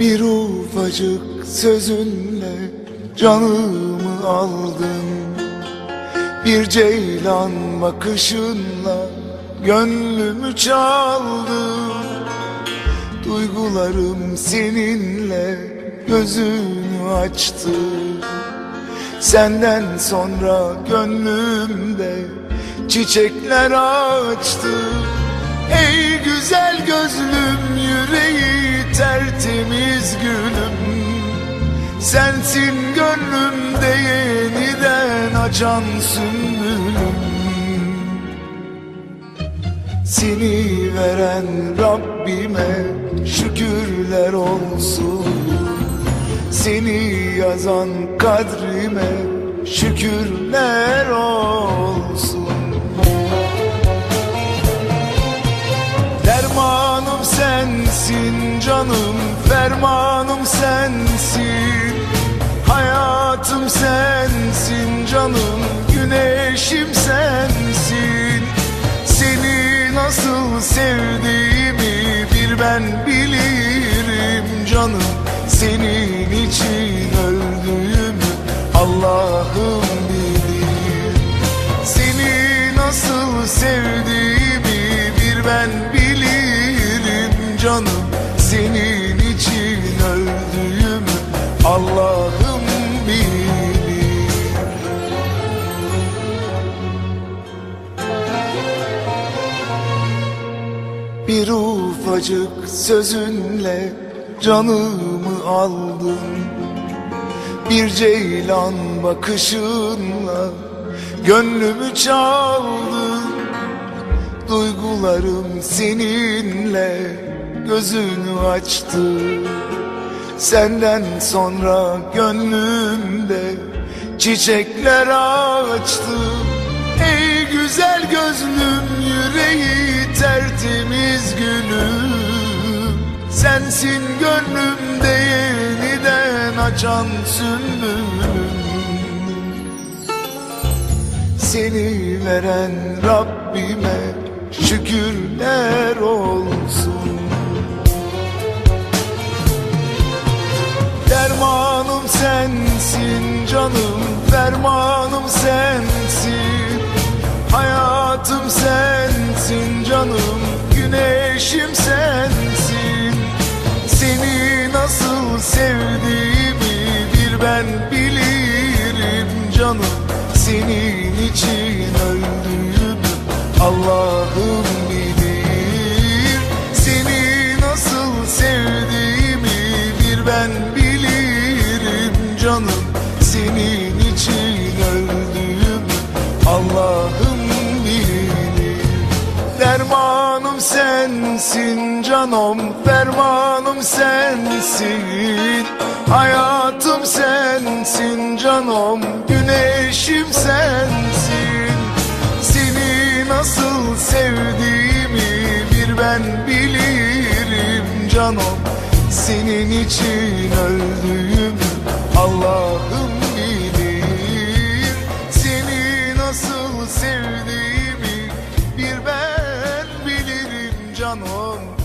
Bir ufacık sözünle canımı aldın. Bir ceylan bakışınla gönlümü çaldın. Duygularım seninle gözünü açtı. Senden sonra gönlümde çiçekler açtı. Ey güzel Sensin gönlümde yeniden açan sümbülüm Seni veren Rabbime şükürler olsun. Seni yazan kadrime şükürler olsun. Dermanım sensin canım fermanım sensin ben bilirim canım Senin için Bir ufacık sözünle canımı aldın. Bir ceylan bakışınla gönlümü çaldın. Duygularım seninle gözünü açtı. Senden sonra gönlümde çiçekler açtı. Ey güzel gözlüm Sensin gönlümde yeniden açan sümbülüm Seni veren Rabbime şükürler olsun. Dermanım sensin canım fermanım sensin Allah'ım bilir. Seni nasıl sevdiğimi bir ben bilirim canım. Senin için öldüğümü Allah'ım bilir. Dermanım sensin canım Fermanım sensin. Hayatım sensin canım Güneşim sensin canom Senin için öldüğüm Allah'ım bilir. Seni nasıl sevdiğimi Bir ben bilirim canom